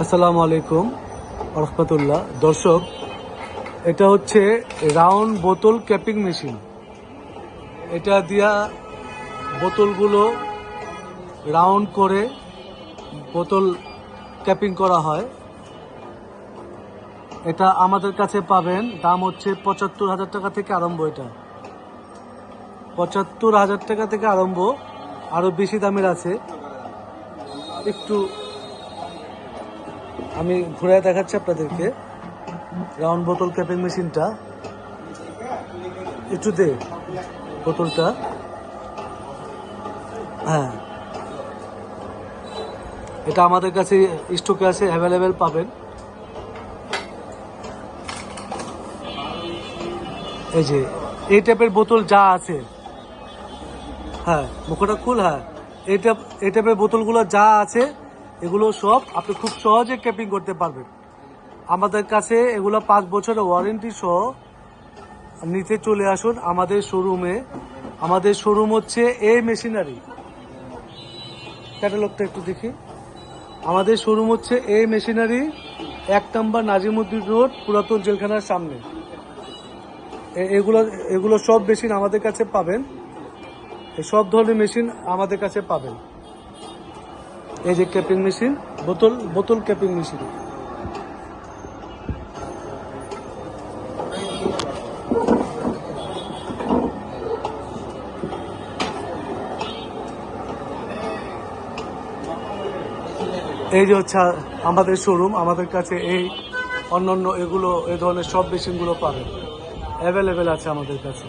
আসসালামু আলাইকুম, রহমতুল্লাহ। দর্শক, এটা হচ্ছে রাউন্ড বোতল ক্যাপিং মেশিন। এটা দিয়া বোতলগুলো রাউন্ড করে বোতল ক্যাপিং করা হয়। এটা আমাদের কাছে পাবেন, দাম হচ্ছে পঁচাত্তর হাজার টাকা থেকে আরম্ভ এটা। পঁচাত্তর হাজার টাকা থেকে আরম্ভ আরও বেশি দামের আছে। একটু আমি ঘুরে দেখাচ্ছি আপনাদেরকে। রাউন্ড বোতল ক্যাপিং মেশিনটা একটু দে বোতলটা হ্যাঁ। এটা আমাদের কাছে স্টকে আছে অ্যাভেলেবেল পাবেন। এই যে, এই টাইপের বোতল যা আছে। হ্যাঁ মুখটা খুল হ্যাঁ। এই এই টাইপের বোতলগুলো যা আছে এগুলো সব আপনি খুব সহজে ক্যাপিং করতে পারবেন। আমাদের কাছে এগুলো পাঁচ বছরের ওয়ারেন্টি সহ নিতে চলে আসুন আমাদের শোরুমে আমাদের শোরুম হচ্ছে এ মেশিনারি ক্যাটালগটা একটু দেখি। আমাদের শোরুম হচ্ছে এ মেশিনারি এক নম্বর নাজিমুদ্দিন রোড, পুরাতন জেলখানার সামনে। এগুলো এগুলো সব মেশিন আমাদের কাছে পাবেন। সব ধরনের মেশিন আমাদের কাছে পাবেন। এই যে ক্যাপিং মেশিন, বোতল বোতল ক্যাপিং মেশিন। এই যে হচ্ছে আমাদের শোরুম আমাদের কাছে এই অন্যান্য এগুলো এই ধরনের সব মেশিনগুলো পাবেন। অ্যাভেলেবেল আছে আমাদের কাছে।